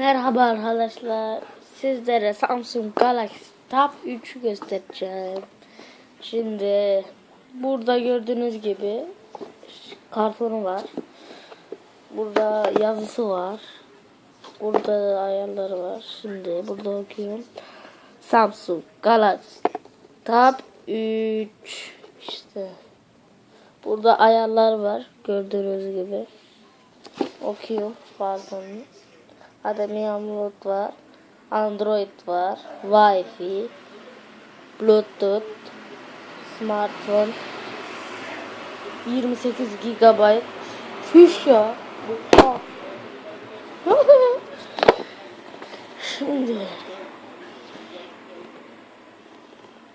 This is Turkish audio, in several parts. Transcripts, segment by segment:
Merhaba arkadaşlar. Sizlere Samsung Galaxy Tab 3'ü göstereceğim. Şimdi burada gördüğünüz gibi kartonu var. Burada yazısı var. Burada ayarları var. Şimdi burada okuyorum. Samsung Galaxy Tab 3 işte. Burada ayarlar var. Gördüğünüz gibi. Okuyor bazılarını. Ademi Mute var. Android var. Wi-Fi. Bluetooth. Smartphone. 28 GB. Şuş ya. Şimdi.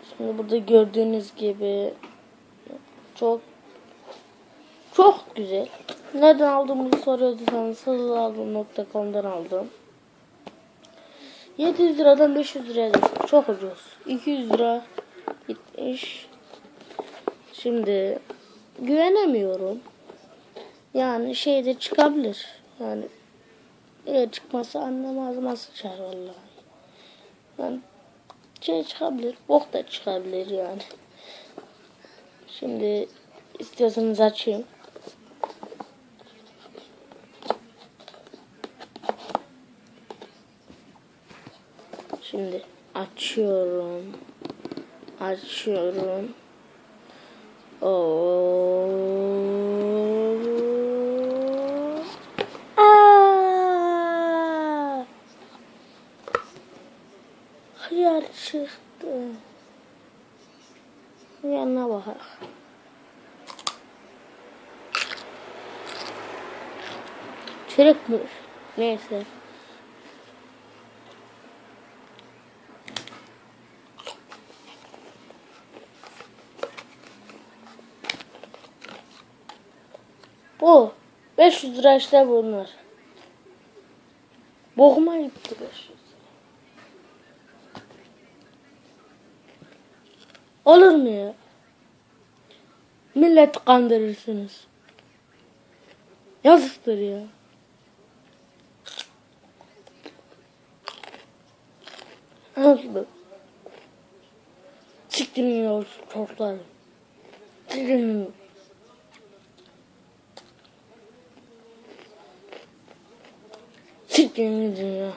Şimdi burada gördüğünüz gibi çok çok güzel. Nereden aldığımı soruyorsanız hızlıaldım.com'dan aldım. 700 liradan 500 liraya düşmüş. Çok ucuz. 200 lira gitmiş. Şimdi güvenemiyorum. Yani şeyde çıkabilir. Yani eğer çıkmasa annem ağzıma sıçar vallahi. Yani şey çıkabilir. Bok da çıkabilir yani. Şimdi istiyorsanız açayım. Şimdi açıyorum. Açıyorum. Oo. Aa! Hıyar çıktı. Yanına bak. Çürükmüş. Neyse. Bu. 500 lira işte bunlar. Bokuma gitti 500 Olur mu ya? Millet kandırırsınız. Yazıktır ya. Nasıl? Siktirin ya çocuklar. Siktirin. Siktirin gidin ya.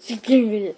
Siktirin gidin.